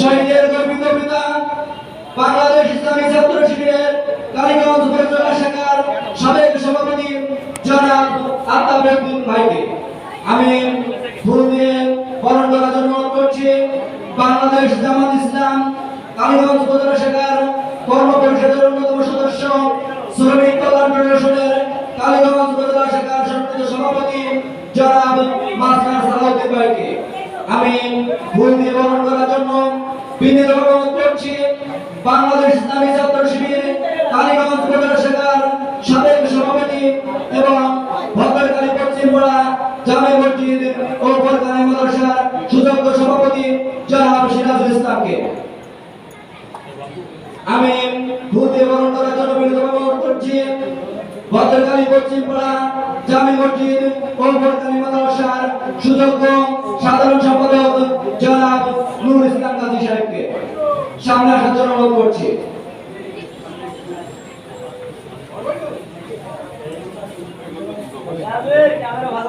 শহীদের গর্বিত পিতা বাংলাদেশ ইসলামী ছাত্র শিবিরের কালীগঞ্জ উপজেলা শাখার সাবেক সভাপতি জনাব আতাব রহমান ভাইকে আমি ফুল দিয়ে বরণ করার জন্য অনুরোধ করছি। বাংলাদেশ জামাত ইসলাম কালীগঞ্জ উপজেলা শাখার কর্ম পরিষদের অন্যতম সদস্য শ্রমিক কল্যাণ ফেডারেশনের কালীগঞ্জ উপজেলা শাখার সম্মানিত সভাপতি জনাব মাস্টার সালাউদ্দিন ভাইকে। আমি ভুল বরণ করার জন্য বিনীত অনুরোধ করছি। বাংলাদেশ ইসলামী ছাত্র শিবির, কালীগঞ্জ উপজেলা শাখার সাবেক সভাপতি এবং ভদ্রকালী পশ্চিমপাড়া জামে মসজিদ ও ফরকানি মাদ্রাসার সুযোগ্য সভাপতি জনাব সিরাজুল ইসলামকে। আমি দিয়ে বরণ করার জন্য বিনীত অনুরোধ করছি। ভদ্রকালী পশ্চিমপাড়া জামে মসজিদ ও ফরকানি মাদ্রাসার সুযোগ্য সাধারণ সম্পাদক জনাব নুর ইসলাম গাজী সাহেবকে। সামনে আসার জন্য অনুরোধ করছি। ক্যামেরা ভালো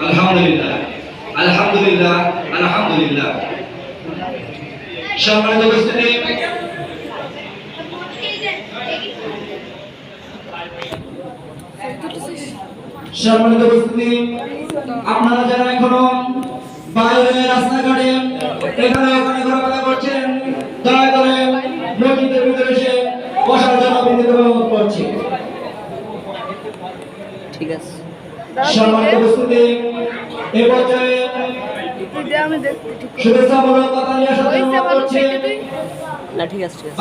আলহামদুলিল্লাহ। আলহামদুলিল্লাহ আলহামদুলিল্লাহ। সম্মানিত উপস্থিতি। সম্মানিত উপস্থিতি। আপনারা যারা এখনও বাইরে রাস্তাঘাটে এখানে ওখানে ঘোরাফেরা করছেন দয়া করে মসজিদের ভিতরে এসে বসার জন্য বিনীত অনুরোধ করছি ঠিক আছে। সম্মানিত উপস্থিতি পর্যায়ে কথা নিয়ে না ঠিক আছে ঠিক আছে।